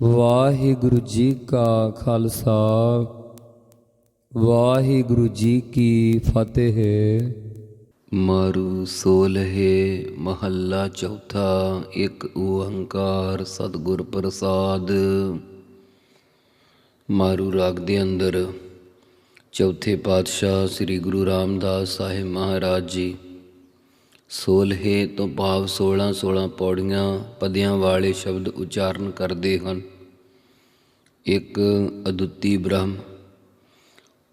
ਵਾਹਿਗੁਰੂ ਜੀ ਕਾ ਖਾਲਸਾ, ਵਾਹਿਗੁਰੂ ਜੀ ਕੀ ਫਤਿਹ। ਮਾਰੂ ਸੋਲਹੇ ਮਹੱਲਾ ਚੌਥਾ, ਇੱਕ ਓੰਕਾਰ ਸਤਿਗੁਰ ਪ੍ਰਸਾਦ। ਮਾਰੂ ਰਾਗ ਦੇ ਅੰਦਰ ਚੌਥੇ ਪਾਤਸ਼ਾਹ ਸ੍ਰੀ ਗੁਰੂ ਰਾਮਦਾਸ ਸਾਹਿਬ ਮਹਾਰਾਜ ਜੀ ਸੋਲਹੇ ਤੋਂ ਭਾਵ 16 16 ਪੌੜੀਆਂ ਪਦਿਆਂ ਵਾਲੇ ਸ਼ਬਦ ਉਚਾਰਨ ਕਰਦੇ ਹਨ। ਇੱਕ ਅਦੁੱਤੀ ਬ੍ਰਹਮ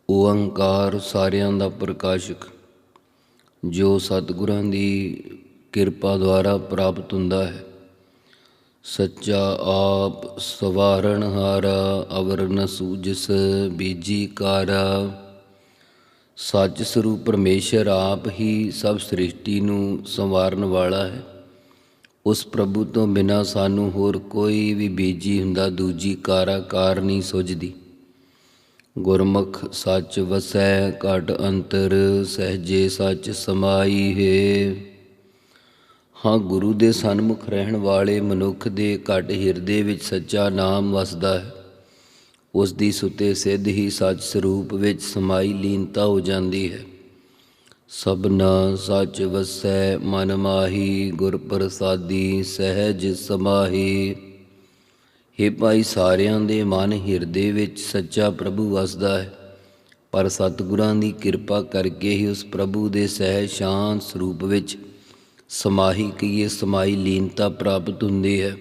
ਓੰਕਾਰ ਸਾਰਿਆਂ ਦਾ ਪ੍ਰਕਾਸ਼ਕ, ਜੋ ਸਤਿਗੁਰਾਂ ਦੀ ਕਿਰਪਾ ਦੁਆਰਾ ਪ੍ਰਾਪਤ ਹੁੰਦਾ ਹੈ। ਸੱਚਾ ਆਪ ਸਵਾਰਨ ਹਾਰਾ ਅਵਰ ਸੂਜਸ ਬੀਜੀ ਕਾਰਾ ਸੱਚ ਸਰੂਪ ਪਰਮੇਸ਼ਰ ਆਪ ਹੀ ਸਭ ਸ੍ਰਿਸ਼ਟੀ ਨੂੰ ਸੰਵਾਰਨ ਵਾਲਾ ਹੈ। ਉਸ ਪ੍ਰਭੂ ਤੋਂ ਬਿਨਾ ਸਾਨੂੰ ਹੋਰ ਕੋਈ ਵੀ ਬੀਜੀ ਹੁੰਦਾ ਦੂਜੀ ਕਾਰਾਕਾਰ ਨਹੀਂ ਸੁਝਦੀ। ਗੁਰਮੁਖ ਸੱਚ ਵਸੈ, ਘਟ ਅੰਤਰ ਸਹਜੇ ਸੱਚ ਸਮਾਈ ਹੈ। ਹਾਂ, ਗੁਰੂ ਦੇ ਸਨਮੁਖ ਰਹਿਣ ਵਾਲੇ ਮਨੁੱਖ ਦੇ ਘਟ ਹਿਰਦੇ ਵਿੱਚ ਸੱਚਾ ਨਾਮ ਵਸਦਾ ਹੈ। ਉਸ ਦੀ ਸੁਤੇ ਸਿੱਧ ਹੀ ਸੱਚ ਸਰੂਪ ਵਿੱਚ ਸਮਾਈ ਲੀਨਤਾ ਹੋ ਜਾਂਦੀ ਹੈ। ਸਭਨਾ ਸੱਚ ਵਸੈ, ਮਨ ਮਾਹੀ, ਗੁਰ ਪ੍ਰਸਾਦੀ, ਸਹਿਜ ਸਮਾਹੀ। ਹੇ ਭਾਈ, ਸਾਰਿਆਂ ਦੇ ਮਨ ਹਿਰਦੇ ਵਿੱਚ ਸੱਚਾ ਪ੍ਰਭੂ ਵਸਦਾ ਹੈ। ਪਰ ਸਤਿਗੁਰਾਂ ਦੀ ਕਿਰਪਾ ਕਰਕੇ ਹੀ ਉਸ ਪ੍ਰਭੂ ਦੇ ਸਹਿਜ ਸ਼ਾਂਤ ਸਰੂਪ ਵਿੱਚ ਸਮਾਹੀ ਕੀਏ ਸਮਾਈ ਲੀਨਤਾ ਪ੍ਰਾਪਤ ਹੁੰਦੀ ਹੈ।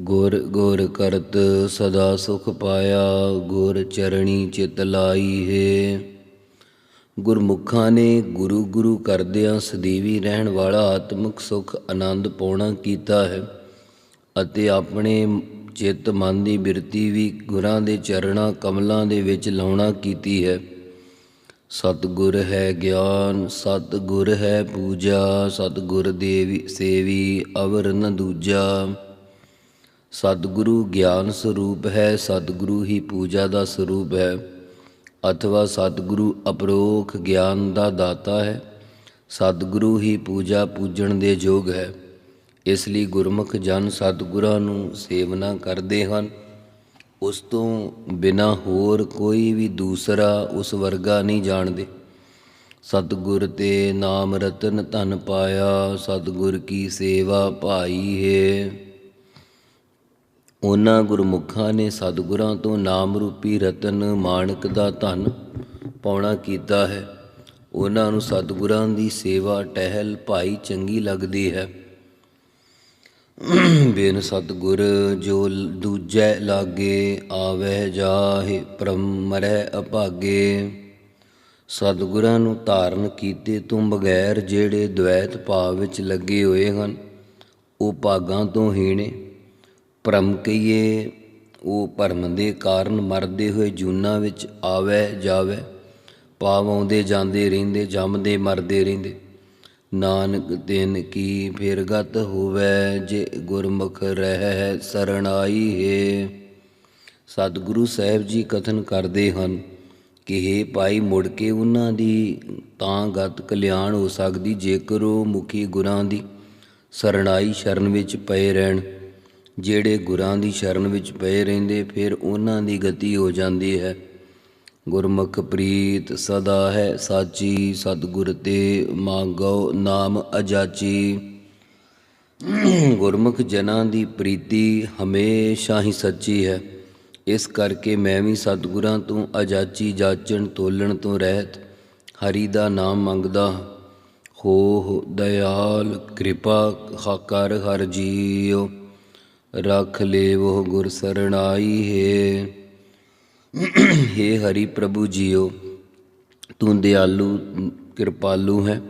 ਗੁਰ ਗੁਰ ਕਰਤ ਸਦਾ ਸੁਖ ਪਾਇਆ, ਗੁਰ ਚਰਣੀ ਚਿਤ ਲਾਈ ਹੈ। ਗੁਰਮੁਖਾਂ ਨੇ ਗੁਰੂ ਗੁਰੂ ਕਰਦਿਆਂ ਸਦੀਵੀ ਰਹਿਣ ਵਾਲਾ ਆਤਮਿਕ ਸੁਖ ਆਨੰਦ ਪਾਉਣਾ ਕੀਤਾ ਹੈ ਅਤੇ ਆਪਣੇ ਚਿੱਤ ਮਨ ਦੀ ਬਿਰਤੀ ਵੀ ਗੁਰਾਂ ਦੇ ਚਰਣਾ ਕਮਲਾਂ ਦੇ ਵਿੱਚ ਲਾਉਣਾ ਕੀਤੀ ਹੈ। ਸਤਿਗੁਰ ਹੈ ਗਿਆਨ, ਸਤਿਗੁਰ ਹੈ ਪੂਜਾ, ਸਤਿਗੁਰ ਦੇਵੀ ਸੇਵੀ ਅਵਰ ਨ ਦੂਜਾ। ਸਤਿਗੁਰੂ ਗਿਆਨ ਸਰੂਪ ਹੈ, ਸਤਿਗੁਰੂ ਹੀ ਪੂਜਾ ਦਾ ਸਰੂਪ ਹੈ। ਅਥਵਾ ਸਤਿਗੁਰੂ ਅਪਰੋਖ ਗਿਆਨ ਦਾ ਦਾਤਾ ਹੈ, ਸਤਿਗੁਰੂ ਹੀ ਪੂਜਾ ਪੂਜਣ ਦੇ ਯੋਗ ਹੈ। ਇਸ ਲਈ ਗੁਰਮੁਖ ਜਨ ਸਤਿਗੁਰਾਂ ਨੂੰ ਸੇਵਨਾ ਕਰਦੇ ਹਨ। ਉਸ ਤੋਂ ਬਿਨਾ ਹੋਰ ਕੋਈ ਵੀ ਦੂਸਰਾ ਉਸ ਵਰਗਾ ਨਹੀਂ ਜਾਣਦੇ। ਸਤਿਗੁਰ ਤੇ ਨਾਮ ਰਤਨ ਧਨ ਪਾਇਆ, ਸਤਿਗੁਰ ਕੀ ਸੇਵਾ ਭਾਈ ਹੈ। ਉਹਨਾਂ ਗੁਰਮੁਖਾਂ ਨੇ ਸਤਿਗੁਰਾਂ ਤੋਂ ਨਾਮ ਰੂਪੀ ਰਤਨ ਮਾਣਕ ਦਾ ਧਨ ਪਾਉਣਾ ਕੀਤਾ ਹੈ। ਉਹਨਾਂ ਨੂੰ ਸਤਿਗੁਰਾਂ ਦੀ ਸੇਵਾ, ਟਹਿਲ ਭਾਈ ਚੰਗੀ ਲੱਗਦੀ ਹੈ। ਬਿਨ ਸਤਿਗੁਰ ਜੋ ਦੂਜੈ ਲਾਗੇ ਆਵਹਿ ਜਾਹਿ ਪਰਮ ਮਰੈ ਅਭਾਗੇ। ਸਤਿਗੁਰਾਂ ਨੂੰ ਧਾਰਨ ਕੀਤੇ ਤੋਂ ਬਗੈਰ ਜਿਹੜੇ ਦ્વੈਤ ਭਾਵ ਵਿੱਚ ਲੱਗੇ ਹੋਏ ਹਨ, ਉਹ ਭਾਗਾਂ ਤੋਂ ਹੀਣੇ ਭਰਮ ਕਹੀਏ, ਉਹ ਭਰਮ ਦੇ ਕਾਰਨ ਮਰਦੇ ਹੋਏ ਜੂਨਾਂ ਵਿੱਚ ਆਵੇ ਜਾਵੇ ਪਾਵ ਆਉਂਦੇ ਜਾਂਦੇ ਰਹਿੰਦੇ, ਜੰਮਦੇ ਮਰਦੇ ਰਹਿੰਦੇ। ਨਾਨਕ ਦਿਨ ਕੀ ਫਿਰ ਗਤ ਹੋਵੇ, ਜੇ ਗੁਰਮੁਖ ਰਹਿ ਸਰਣਾਈ ਹੈ। ਸਤਿਗੁਰੂ ਸਾਹਿਬ ਜੀ ਕਥਨ ਕਰਦੇ ਹਨ ਕਿ हे ਭਾਈ, ਮੁੜ ਕੇ ਉਹਨਾਂ ਦੀ ਤਾਂ ਗਤ ਕਲਿਆਣ ਹੋ ਸਕਦੀ, ਜੇਕਰ ਉਹ ਮੁਖੀ ਗੁਰਾਂ ਦੀ ਸਰਣਾਈ ਸ਼ਰਨ ਵਿੱਚ ਪਏ ਰਹਿਣ। ਜਿਹੜੇ ਗੁਰਾਂ ਦੀ ਸ਼ਰਨ ਵਿੱਚ ਪਏ ਰਹਿੰਦੇ, ਫਿਰ ਉਹਨਾਂ ਦੀ ਗਤੀ ਹੋ ਜਾਂਦੀ ਹੈ। ਗੁਰਮੁਖ ਪ੍ਰੀਤ ਸਦਾ ਹੈ ਸਾਚੀ, ਸਤਿਗੁਰ ਤੇ ਮੰਗੋ ਨਾਮ ਅਜਾਚੀ। ਗੁਰਮੁਖ ਜਨਾਂ ਦੀ ਪ੍ਰੀਤੀ ਹਮੇਸ਼ਾ ਹੀ ਸੱਚੀ ਹੈ। ਇਸ ਕਰਕੇ ਮੈਂ ਵੀ ਸਤਿਗੁਰਾਂ ਤੋਂ ਅਜਾਚੀ, ਜਾਚਣ, ਤੋਲਣ ਤੋਂ ਰਹਿਤ, ਹਰੀ ਦਾ ਨਾਮ ਮੰਗਦਾ ਹੋ। ਦਇਆਲ, ਕਿਰਪਾ ਕਰ ਹਰ ਜੀਓ ਰਖ ਲੇਵੋ ਗੁਰ ਸਰਣਾਈ ਹੈ। हे ਹਰੀ ਪ੍ਰਭੂ ਜੀਓ, ਤੂੰ ਦਿਆਲੂ, ਕਿਰਪਾਲੂ ਹੈ।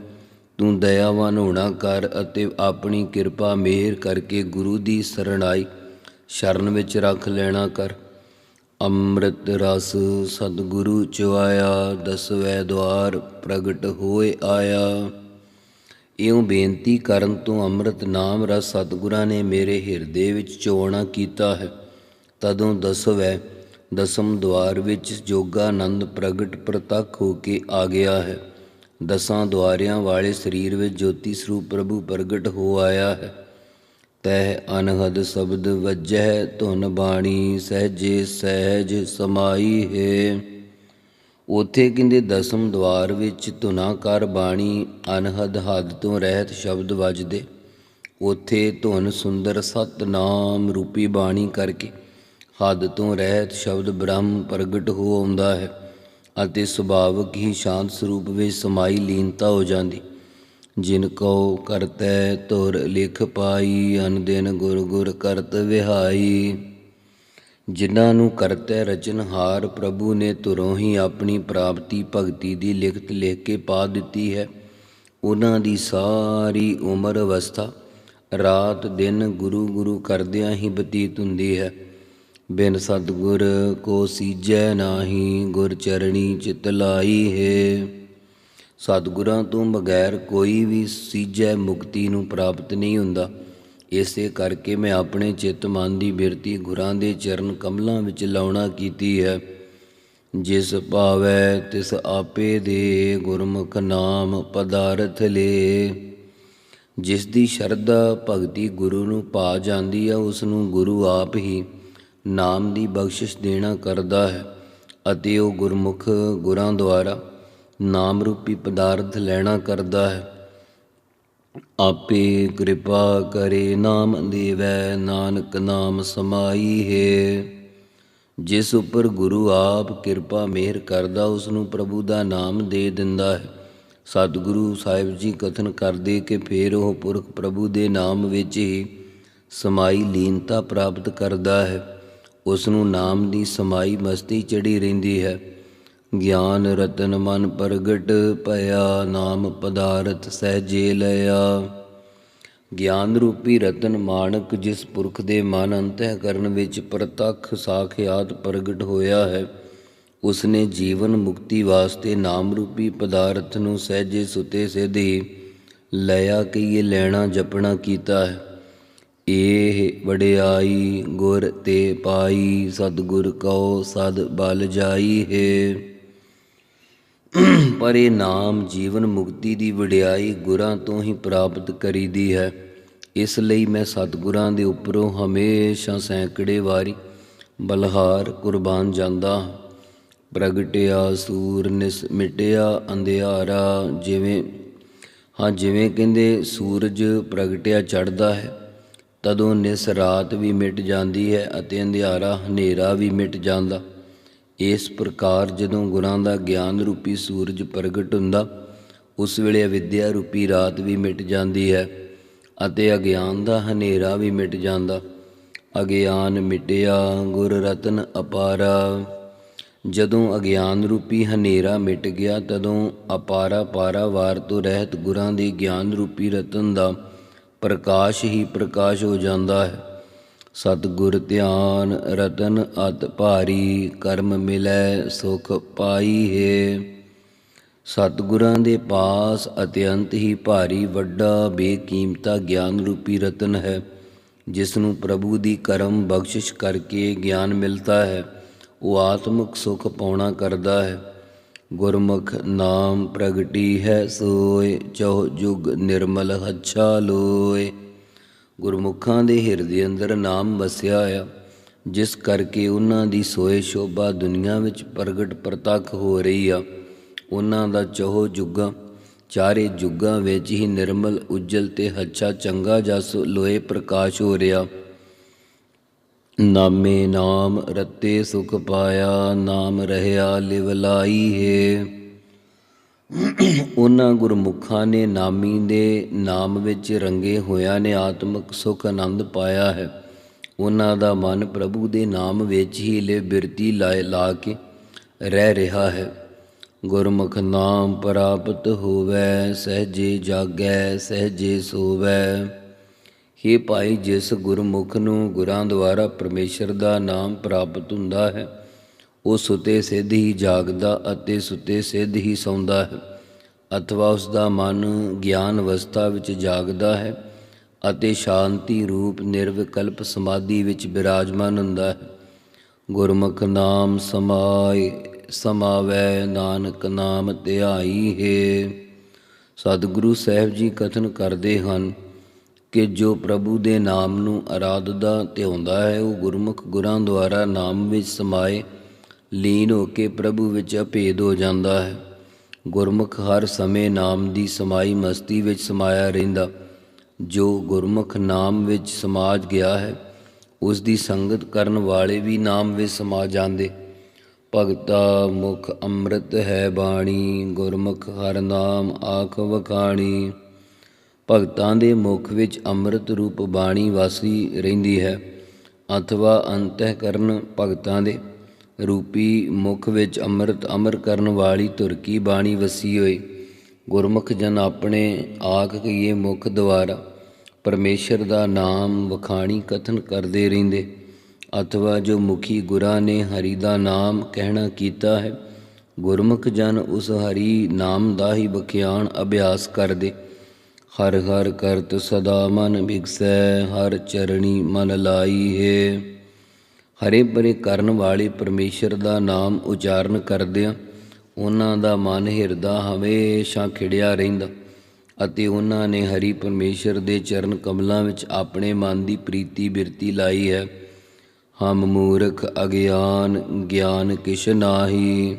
ਤੂੰ ਦਇਆਵਾਨ ਹੋਣਾ ਕਰ ਅਤੇ ਆਪਣੀ ਕਿਰਪਾ ਮਿਹਰ ਕਰਕੇ ਗੁਰੂ ਦੀ ਸਰਣਾਈ ਸ਼ਰਨ ਵਿੱਚ ਰੱਖ ਲੈਣਾ ਕਰ। ਅੰਮ੍ਰਿਤ ਰਸ ਸਤਿਗੁਰੂ ਚੁਆਇਆ, ਦਸਵੇਂ ਦਵਾਰ ਪ੍ਰਗਟ ਹੋਏ ਆਇਆ। ਇਉਂ ਬੇਨਤੀ ਕਰਨ ਤੋਂ ਅੰਮ੍ਰਿਤ ਨਾਮ ਰਸ ਸਤਿਗੁਰਾਂ ਨੇ ਮੇਰੇ ਹਿਰਦੇ ਵਿੱਚ ਚੋਣਾ ਕੀਤਾ ਹੈ। ਤਦੋਂ ਦਸਵੈ ਦਸਮ ਦਵਾਰ ਵਿੱਚ ਜੋਗਾਨੰਦ ਪ੍ਰਗਟ ਪ੍ਰਤੱਖ ਹੋ ਕੇ ਆ ਗਿਆ ਹੈ। ਦਸਾਂ ਦੁਆਰਿਆਂ ਵਾਲੇ ਸਰੀਰ ਵਿੱਚ ਜੋਤੀ ਸਰੂਪ ਪ੍ਰਭੂ ਪ੍ਰਗਟ ਹੋ ਆਇਆ ਹੈ। ਤਹ ਅਨਹਦ ਸ਼ਬਦ ਵਜੈ ਧੁਨ ਬਾਣੀ ਸਹਜੇ ਸਹਿਜ ਸਮਾਈ ਹੈ। ਉਥੇ ਕਹਿੰਦੇ ਦਸਮ ਦਵਾਰ ਵਿੱਚ ਧੁਨਾ ਕਰ ਬਾਣੀ ਅਨਹਦ ਹੱਦ ਤੋਂ ਰਹਿਤ ਸ਼ਬਦ ਵੱਜਦੇ। ਉਥੇ ਧੁਨ ਸੁੰਦਰ ਸਤਨਾਮ ਰੂਪੀ ਬਾਣੀ ਕਰਕੇ ਹੱਦ ਤੋਂ ਰਹਿਤ ਸ਼ਬਦ ਬ੍ਰਹਮ ਪ੍ਰਗਟ ਹੋ ਆਉਂਦਾ ਹੈ ਅਤੇ ਸੁਭਾਵਕ ਹੀ ਸ਼ਾਂਤ ਸਰੂਪ ਵਿੱਚ ਸਮਾਈ ਲੀਨਤਾ ਹੋ ਜਾਂਦੀ। ਜਿਨ ਕੋ ਕਰਤੈ ਤੁਰ ਲਿਖ ਪਾਈ, ਅਨ ਦਿਨ ਗੁਰ ਗੁਰ ਕਰਤ ਵਿਹਾਈ। ਜਿਨ੍ਹਾਂ ਨੂੰ ਕਰਤੈ ਰਚਨਹਾਰ ਪ੍ਰਭੂ ਨੇ ਤੁਰੋਂ ਹੀ ਆਪਣੀ ਪ੍ਰਾਪਤੀ ਭਗਤੀ ਦੀ ਲਿਖਤ ਲਿਖ ਕੇ ਪਾ ਦਿੱਤੀ ਹੈ। ਉਹਨਾਂ ਦੀ ਸਾਰੀ ਉਮਰ ਅਵਸਥਾ ਰਾਤ ਦਿਨ ਗੁਰੂ ਗੁਰੂ ਕਰਦਿਆਂ ਹੀ ਬਤੀਤ ਹੁੰਦੀ ਹੈ। ਬਿਨ ਸਤਗੁਰ ਕੋ ਸੀਜੈ ਨਾਹੀ, ਗੁਰ ਚਰਣੀ ਚਿਤ ਲਾਈ ਹੈ। ਸਤਿਗੁਰਾਂ ਤੋਂ ਬਗੈਰ ਕੋਈ ਵੀ ਸੀਜੈ ਮੁਕਤੀ ਨੂੰ ਪ੍ਰਾਪਤ ਨਹੀਂ ਹੁੰਦਾ। ਇਸੇ ਕਰਕੇ ਮੈਂ ਆਪਣੇ ਚਿੱਤ ਮਨ ਦੀ ਬਿਰਤੀ ਗੁਰਾਂ ਦੇ ਚਰਨ ਕਮਲਾਂ ਵਿੱਚ ਲਾਉਣਾ ਕੀਤੀ ਹੈ। ਜਿਸ ਭਾਵੈ ਤਿਸ ਆਪੇ ਦੇ ਗੁਰਮੁਖ ਨਾਮ ਪਦਾਰਥ ਲੇ। ਜਿਸ ਦੀ ਸ਼ਰਧਾ ਭਗਤੀ ਗੁਰੂ ਨੂੰ ਪਾ ਜਾਂਦੀ ਹੈ ਉਸ ਨੂੰ ਗੁਰੂ ਆਪ ਹੀ ਨਾਮ ਦੀ ਬਖਸ਼ਿਸ਼ ਦੇਣਾ ਕਰਦਾ ਹੈ ਅਤੇ ਉਹ ਗੁਰਮੁਖ ਗੁਰਾਂ ਦੁਆਰਾ ਨਾਮ ਰੂਪੀ ਪਦਾਰਥ ਲੈਣਾ ਕਰਦਾ ਹੈ। ਆਪੇ ਕਿਰਪਾ ਕਰੇ ਨਾਮ ਦੇਵੈ, ਨਾਨਕ ਨਾਮ ਸਮਾਈ ਹੈ। ਜਿਸ ਉੱਪਰ ਗੁਰੂ ਆਪ ਕਿਰਪਾ ਮਿਹਰ ਕਰਦਾ ਉਸ ਨੂੰ ਪ੍ਰਭੂ ਦਾ ਨਾਮ ਦੇ ਦਿੰਦਾ ਹੈ। ਸਤਿਗੁਰੂ ਸਾਹਿਬ ਜੀ ਕਥਨ ਕਰਦੇ ਕਿ ਫੇਰ ਉਹ ਪੁਰਖ ਪ੍ਰਭੂ ਦੇ ਨਾਮ ਵਿੱਚ ਹੀ ਸਮਾਈ ਲੀਨਤਾ ਪ੍ਰਾਪਤ ਕਰਦਾ ਹੈ। ਉਸ ਨੂੰ ਨਾਮ ਦੀ ਸਮਾਈ ਮਸਤੀ ਚੜੀ ਰਹਿੰਦੀ ਹੈ। ਗਿਆਨ ਰਤਨ ਮਨ ਪ੍ਰਗਟ ਭਇਆ, ਨਾਮ ਪਦਾਰਥ ਸਹਜੇ ਲਿਆ ਗਿਆਨ ਰੂਪੀ ਰਤਨ ਮਾਨਕ ਜਿਸ ਪੁਰਖ ਦੇ ਮਨ ਅੰਤঃਕਰਨ ਵਿੱਚ ਪ੍ਰਤੱਖ ਸਾਖਿਆਤ ਪ੍ਰਗਟ ਹੋਇਆ ਹੈ ਉਸ ਨੇ ਜੀਵਨ ਮੁਕਤੀ ਵਾਸਤੇ ਨਾਮ ਰੂਪੀ ਪਦਾਰਥ ਨੂੰ ਸਹਿਜੇ ਸੁਤੇ ਸਿਧ ਹੀ ਲਿਆ ਕਿ ਇਹ ਲੈਣਾ ਜਪਣਾ ਕੀਤਾ ਹੈ। ਇਹ ਵਡਿਆਈ ਗੁਰ ਤੇ ਪਾਈ, ਸਤਿਗੁਰ ਕਉ ਸਦ ਬਲ ਜਾਈ ਹੈ। ਪਰ ਇਹ ਨਾਮ ਜੀਵਨ ਮੁਕਤੀ ਦੀ ਵਡਿਆਈ ਗੁਰਾਂ ਤੋਂ ਹੀ ਪ੍ਰਾਪਤ ਕਰੀਦੀ ਹੈ ਇਸ ਲਈ ਮੈਂ ਸਤਿਗੁਰਾਂ ਦੇ ਉੱਪਰੋਂ ਹਮੇਸ਼ਾ ਸੈਂਕੜੇ ਵਾਰੀ ਬਲਹਾਰ ਕੁਰਬਾਨ ਜਾਂਦਾ ਹਾਂ। ਪ੍ਰਗਟਿਆ, ਸੂਰ, ਨਿਸ, ਮਿਟਿਆ, ਅੰਧਿਆਰਾ, ਜਿਵੇਂ, ਹਾਂ, ਜਿਵੇਂ ਕਹਿੰਦੇ ਸੂਰਜ ਪ੍ਰਗਟਿਆ ਚੜਦਾ ਹੈ, ਤਦੋਂ ਨਿਸ ਰਾਤ ਵੀ ਮਿਟ ਜਾਂਦੀ ਹੈ ਅਤੇ ਅੰਧਿਆਰਾ, ਹਨੇਰਾ ਵੀ ਮਿਟ ਜਾਂਦਾ ਇਸ ਪ੍ਰਕਾਰ ਜਦੋਂ ਗੁਰਾਂ ਦਾ ਗਿਆਨ ਰੂਪੀ ਸੂਰਜ ਪ੍ਰਗਟ ਹੁੰਦਾ, ਉਸ ਵੇਲੇ ਅਵਿਦਿਆ ਰੂਪੀ ਰਾਤ ਵੀ ਮਿਟ ਜਾਂਦੀ ਹੈ ਅਤੇ ਅਗਿਆਨ ਦਾ ਹਨੇਰਾ ਵੀ ਮਿਟ ਜਾਂਦਾ। ਅਗਿਆਨ ਮਿਟਿਆ, ਗੁਰ ਰਤਨ ਅਪਾਰਾ। ਜਦੋਂ ਅਗਿਆਨ ਰੂਪੀ ਹਨੇਰਾ ਮਿਟ ਗਿਆ, ਤਦੋਂ ਅਪਾਰਾ ਪਾਰਾਵਾਰ ਤੋਂ ਰਹਿਤ ਗੁਰਾਂ ਦੇ ਗਿਆਨ ਰੂਪੀ ਰਤਨ ਦਾ ਪ੍ਰਕਾਸ਼ ਹੀ ਪ੍ਰਕਾਸ਼ ਹੋ ਜਾਂਦਾ ਹੈ। ਸਤਿਗੁਰ ਧਿਆਨ ਰਤਨ ਅਤ ਭਾਰੀ, ਕਰਮ ਮਿਲੈ ਸੁਖ ਪਾਈ ਹੈ। ਸਤਿਗੁਰਾਂ ਦੇ ਪਾਸ ਅਤਿਅੰਤ ਹੀ ਭਾਰੀ ਵੱਡਾ ਬੇਕੀਮਤਾ ਗਿਆਨ ਰੂਪੀ ਰਤਨ ਹੈ ਜਿਸ ਨੂੰ ਪ੍ਰਭੂ ਦੀ ਕਰਮ ਬਖਸ਼ਿਸ਼ ਕਰਕੇ ਗਿਆਨ ਮਿਲਦਾ ਹੈ, ਉਹ ਆਤਮਿਕ ਸੁਖ ਪਾਉਣਾ ਕਰਦਾ ਹੈ। ਗੁਰਮੁਖ ਨਾਮ ਪ੍ਰਗਟੀ ਹੈ ਸੋਏ, ਚਹੁ ਜੁਗ ਨਿਰਮਲ ਹੱਛਾ ਲੋਏ। ਗੁਰਮੁਖਾਂ ਦੇ ਹਿਰਦੇ ਅੰਦਰ ਨਾਮ ਵਸਿਆ ਆ, ਜਿਸ ਕਰਕੇ ਉਹਨਾਂ ਦੀ ਸੋਏ ਸ਼ੋਭਾ ਦੁਨੀਆ ਵਿੱਚ ਪ੍ਰਗਟ ਪ੍ਰਤੱਖ ਹੋ ਰਹੀ ਆ। ਉਹਨਾਂ ਦਾ ਚਹੋ ਜੁਗਾ, ਚਾਰੇ ਜੁਗਾਂ ਵਿੱਚ ਹੀ ਨਿਰਮਲ, ਉਜਲ ਤੇ ਹੱਛਾ ਚੰਗਾ ਜਸ ਲੋਏ ਪ੍ਰਕਾਸ਼ ਹੋ ਰਿਹਾ। ਨਾਮੇ ਨਾਮ ਰਤੇ ਸੁਖ ਪਾਇਆ, ਨਾਮ ਰਹਿਆ ਲਿਵ ਲਾਈ ਹੈ। ਉਹਨਾਂ ਗੁਰਮੁਖਾਂ ਨੇ ਨਾਮੀ ਦੇ ਨਾਮ ਵਿੱਚ ਰੰਗੇ ਹੋਇਆਂ ਨੇ ਆਤਮਿਕ ਸੁਖ ਆਨੰਦ ਪਾਇਆ ਹੈ। ਉਹਨਾਂ ਦਾ ਮਨ ਪ੍ਰਭੂ ਦੇ ਨਾਮ ਵਿੱਚ ਹੀ ਲਿਵ ਬਿਰਤੀ ਲਾਏ ਲਾ ਕੇ ਰਹਿ ਰਿਹਾ ਹੈ। ਗੁਰਮੁਖ ਨਾਮ ਪ੍ਰਾਪਤ ਹੋਵੇ, ਸਹਜੇ ਜਾਗੈ, ਸਹਜੇ ਸੋਵੈ। हे ਭਾਈ, ਜਿਸ ਗੁਰਮੁਖ ਨੂੰ ਗੁਰਾਂ ਦੁਆਰਾ ਪਰਮੇਸ਼ਰ ਦਾ ਨਾਮ ਪ੍ਰਾਪਤ ਹੁੰਦਾ ਹੈ ਉਹ ਸੁਤੇ ਸਿੱਧ ਹੀ ਜਾਗਦਾ ਅਤੇ ਸੁਤੇ ਸਿੱਧ ਹੀ ਸੌਂਦਾ ਹੈ ਅਥਵਾ ਉਸ ਦਾ ਮਨ ਗਿਆਨ ਅਵਸਥਾ ਵਿੱਚ ਜਾਗਦਾ ਹੈ ਅਤੇ ਸ਼ਾਂਤੀ ਰੂਪ ਨਿਰਵਿਕਲਪ ਸਮਾਧੀ ਵਿੱਚ ਬਿਰਾਜਮਾਨ ਹੁੰਦਾ ਹੈ। ਗੁਰਮੁਖ ਨਾਮ ਸਮਾਏ, ਸਮਾਵੈ ਨਾਨਕ ਨਾਮ ਧਿਆਈ ਹੈ। ਸਤਿਗੁਰੂ ਸਾਹਿਬ ਜੀ ਕਥਨ ਕਰਦੇ ਹਨ ਕਿ ਜੋ ਪ੍ਰਭੂ ਦੇ ਨਾਮ ਨੂੰ ਆਰਾਧਦਾ ਧਿਆਉਂਦਾ ਹੈ, ਉਹ ਗੁਰਮੁਖ ਗੁਰਾਂ ਦੁਆਰਾ ਨਾਮ ਵਿੱਚ ਸਮਾਏ ਲੀਨ ਹੋ ਕੇ ਪ੍ਰਭੂ ਵਿੱਚ ਅਭੇਦ ਹੋ ਜਾਂਦਾ ਹੈ। ਗੁਰਮੁਖ ਹਰ ਸਮੇਂ ਨਾਮ ਦੀ ਸਮਾਈ ਮਸਤੀ ਵਿੱਚ ਸਮਾਇਆ ਰਹਿੰਦਾ। ਜੋ ਗੁਰਮੁਖ ਨਾਮ ਵਿੱਚ ਸਮਾਜ ਗਿਆ ਹੈ ਉਸ ਦੀ ਸੰਗਤ ਕਰਨ ਵਾਲੇ ਵੀ ਨਾਮ ਵਿੱਚ ਸਮਾ ਜਾਂਦੇ। ਭਗਤਾ ਮੁਖ ਅੰਮ੍ਰਿਤ ਹੈ ਬਾਣੀ, ਗੁਰਮੁਖ ਹਰ ਨਾਮ ਆਖ ਵਖਾਣੀ। ਭਗਤਾਂ ਦੇ ਮੁਖ ਵਿੱਚ ਅੰਮ੍ਰਿਤ ਰੂਪ ਬਾਣੀ ਵਾਸੀ ਰਹਿੰਦੀ ਹੈ। ਅਥਵਾ ਅੰਤঃਕਰਨ ਭਗਤਾਂ ਦੇ ਰੂਪੀ ਮੁਖ ਵਿੱਚ ਅੰਮ੍ਰਿਤ ਅਮਰ ਕਰਨ ਵਾਲੀ ਧੁਰ ਕੀ ਬਾਣੀ ਵਸੀ ਹੋਈ? ਗੁਰਮੁਖ ਜਨ ਆਪਣੇ ਆਖ ਕਈਏ ਮੁਖ ਦੁਆਰਾ, ਪਰਮੇਸ਼ਰ ਦਾ ਨਾਮ ਵਖਾਣੀ ਕਥਨ ਕਰਦੇ ਰਹਿੰਦੇ। ਅਥਵਾ ਜੋ ਮੁਖੀ ਗੁਰਾਂ ਨੇ ਹਰੀ ਦਾ ਨਾਮ ਕਹਿਣਾ ਕੀਤਾ ਹੈ, ਗੁਰਮੁਖ ਜਨ ਉਸ ਹਰੀ ਨਾਮ ਦਾ ਹੀ ਬਖਿਆਣ ਅਭਿਆਸ ਕਰਦੇ। ਹਰ ਹਰ ਕਰਤ ਸਦਾ ਮਨ ਵਿਗਸੈ ਹਰ ਚਰਣੀ ਮਨ ਲਾਈ ਹੈ। ਹਰੇ ਭਰੇ ਕਰਨ ਵਾਲੇ ਪਰਮੇਸ਼ਰ ਦਾ ਨਾਮ ਉਚਾਰਨ ਕਰਦਿਆਂ ਉਹਨਾਂ ਦਾ ਮਨ ਹਿਰਦਾ ਹਮੇਸ਼ਾ ਖਿੜਿਆ ਰਹਿੰਦਾ ਅਤੇ ਉਹਨਾਂ ਨੇ ਹਰੀ ਪਰਮੇਸ਼ਰ ਦੇ ਚਰਨ ਕਮਲਾਂ ਵਿੱਚ ਆਪਣੇ ਮਨ ਦੀ ਪ੍ਰੀਤੀ ਬਿਰਤੀ ਲਾਈ ਹੈ। ਹਮ ਮੂਰਖ, ਅਗਿਆਨ, ਗਿਆਨ ਕਿਛ ਨਾਹੀ,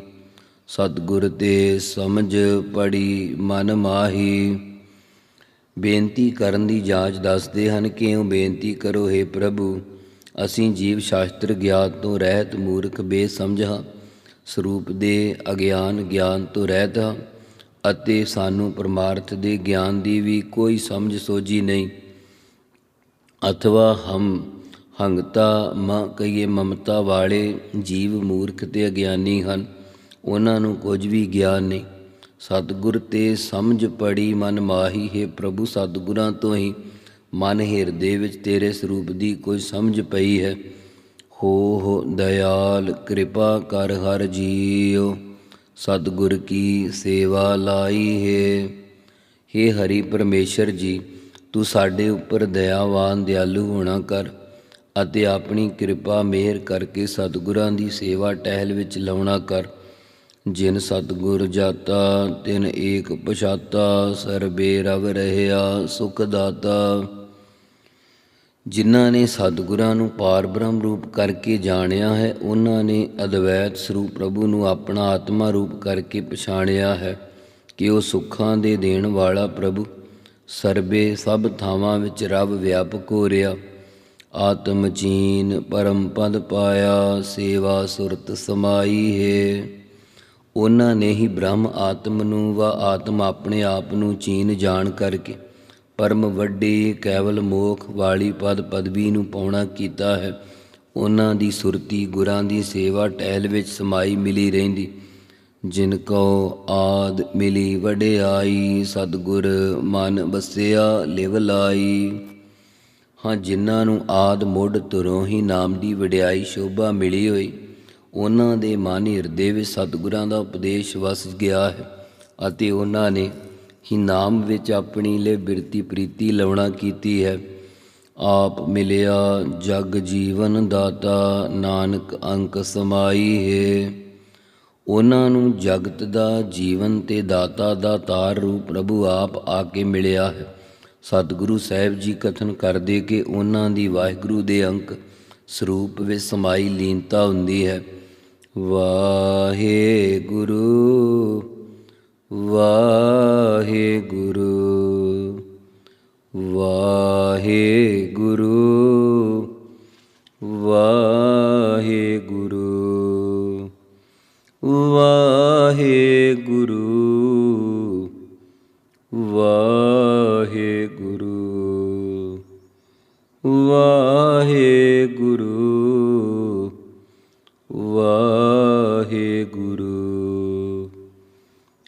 ਸਤਿਗੁਰ ਤੇ ਸਮਝ ਪੜੀ ਮਨ ਮਾਹੀ। ਬੇਨਤੀ ਕਰਨ ਦੀ ਜਾਂਚ ਦੱਸਦੇ ਹਨ, ਕਿਉਂ ਬੇਨਤੀ ਕਰੋ हे ਪ੍ਰਭੂ? ਅਸੀਂ ਜੀਵ ਸ਼ਾਸਤਰ ਗਿਆਨ ਤੋਂ ਰਹਿਤ ਮੂਰਖ ਬੇਸਮਝ ਹਾਂ ਸਰੂਪ ਦੇ ਅਗਿਆਨ ਗਿਆਨ ਤੋਂ ਰਹਿਤ ਹਾਂ ਅਤੇ ਸਾਨੂੰ ਪਰਮਾਰਥ ਦੇ ਗਿਆਨ ਦੀ ਵੀ ਕੋਈ ਸਮਝ ਸੋਝੀ ਨਹੀਂ। ਅਥਵਾ ਹਮ ਹੰਗਤਾ ਮ ਕਈਏ ਮਮਤਾ ਵਾਲੇ ਜੀਵ ਮੂਰਖ ਤੇ ਅਗਿਆਨੀ ਹਨ, ਉਹਨਾਂ ਨੂੰ ਕੁਝ ਵੀ ਗਿਆਨ ਨਹੀਂ। ਸਤਿਗੁਰ ਤੇ ਸਮਝ ਪੜੀ ਮਨ ਮਾਹੀ, ਹੈ ਪ੍ਰਭੂ ਸਤਿਗੁਰਾਂ ਤੋਂ ਹੀ ਮਨ ਹਿਰਦੇ ਵਿੱਚ ਤੇਰੇ ਸਰੂਪ ਦੀ ਕੋਈ ਸਮਝ ਪਈ ਹੈ। ਹੋ ਹੋ, ਦਇਆਲ, ਕਿਰਪਾ ਕਰ ਹਰ ਜੀਉ। ਸਤਿਗੁਰ ਕੀ ਸੇਵਾ ਲਾਈ ਹੈ। हे ਹਰੀ ਪਰਮੇਸ਼ਰ ਜੀ, ਤੂੰ ਸਾਡੇ ਉੱਪਰ ਦਇਆਵਾਨ, ਦਿਆਲੂ ਹੋਣਾ ਕਰ ਅਤੇ ਆਪਣੀ ਕਿਰਪਾ ਮਿਹਰ ਕਰਕੇ ਸਤਿਗੁਰਾਂ ਦੀ ਸੇਵਾ ਟਹਿਲ ਵਿੱਚ ਲਾਉਣਾ ਕਰ। ਜਿਨ ਸਤਿਗੁਰ ਜਾਤਾ, ਤਿਨ ਏਕ ਪਛਾਤਾ, ਸਰਬੇ ਰਵ ਰਹਿਆ, ਸੁਖ ਦਾਤਾ। ਜਿਨ੍ਹਾਂ ਨੇ ਸਤਿਗੁਰਾਂ ਨੂੰ ਪਾਰ ਬ੍ਰਹਮ ਰੂਪ ਕਰਕੇ ਜਾਣਿਆ ਹੈ, ਉਹਨਾਂ ਨੇ ਅਦਵੈਤ ਸਰੂਪ ਪ੍ਰਭੂ ਨੂੰ ਆਪਣਾ ਆਤਮਾ ਰੂਪ ਕਰਕੇ ਪਛਾਣਿਆ ਹੈ ਕਿ ਉਹ ਸੁੱਖਾਂ ਦੇ ਦੇਣ ਵਾਲਾ ਪ੍ਰਭੂ, ਸਰਬੇ ਸਭ ਥਾਵਾਂ ਵਿੱਚ ਰਵ ਵਿਆਪਕ ਹੋ ਰਿਹਾ। ਆਤਮ ਚੀਨ ਪਰਮ ਪਦ ਪਾਇਆ, ਸੇਵਾ ਸੁਰਤ ਸਮਾਈ ਹੈ। ਉਹਨਾਂ ਨੇ ਹੀ ਬ੍ਰਹਮ ਆਤਮ ਨੂੰ ਵਾ ਆਤਮ ਆਪਣੇ ਆਪ ਨੂੰ ਚੀਨ ਜਾਣ ਕਰਕੇ ਪਰਮ ਵੱਡੇ ਕੇਵਲ ਮੋਖ ਵਾਲੀ ਪਦ ਪਦਵੀ ਨੂੰ ਪਾਉਣਾ ਕੀਤਾ ਹੈ। ਉਹਨਾਂ ਦੀ ਸੁਰਤੀ ਗੁਰਾਂ ਦੀ ਸੇਵਾ ਟਹਿਲ ਵਿੱਚ ਸਮਾਈ ਮਿਲੀ ਰਹਿੰਦੀ। ਜਿਨ ਕੋ ਆਦ ਮਿਲੀ ਵਡਿਆਈ, ਸਤਿਗੁਰ ਮਨ ਬਸਿਆ ਲਿਵ ਲਾਈ। ਹਾਂ, ਜਿਨ੍ਹਾਂ ਨੂੰ ਆਦ ਮੁੱਢ ਤੁਰੋਂ ਹੀ ਨਾਮ ਦੀ ਵਡਿਆਈ ਸ਼ੋਭਾ ਮਿਲੀ ਹੋਈ। ਉਹਨਾਂ ਦੇ ਮਨ ਹਿਰਦੇ ਵਿੱਚ ਸਤਿਗੁਰਾਂ ਦਾ ਉਪਦੇਸ਼ ਵਸ ਗਿਆ ਹੈ ਅਤੇ ਉਹਨਾਂ ਨੇ ਹੀ ਨਾਮ ਵਿੱਚ ਆਪਣੀ ਲਈ ਬਿਰਤੀ ਪ੍ਰੀਤੀ ਲਵਣਾ ਕੀਤੀ ਹੈ। ਆਪ ਮਿਲਿਆ ਜਗ ਜੀਵਨ ਦਾਤਾ ਨਾਨਕ ਅੰਕ ਸਮਾਈ ਹੈ। ਉਹਨਾਂ ਨੂੰ ਜਗਤ ਦਾ ਜੀਵਨ ਤੇ ਦਾਤਾ ਦਾ ਤਾਰ ਰੂਪ ਪ੍ਰਭੂ ਆਪ ਆ ਕੇ ਮਿਲਿਆ ਹੈ। ਸਤਿਗੁਰੂ ਸਾਹਿਬ ਜੀ ਕਥਨ ਕਰਦੇ ਕਿ ਉਹਨਾਂ ਦੀ ਵਾਹਿਗੁਰੂ ਦੇ ਅੰਕ ਸਰੂਪ ਵਿੱਚ ਸਮਾਈ ਲੀਨਤਾ ਹੁੰਦੀ ਹੈ। ਵਾਹਿਗੁਰੂ ਵਾਹਿਗੁਰੂ।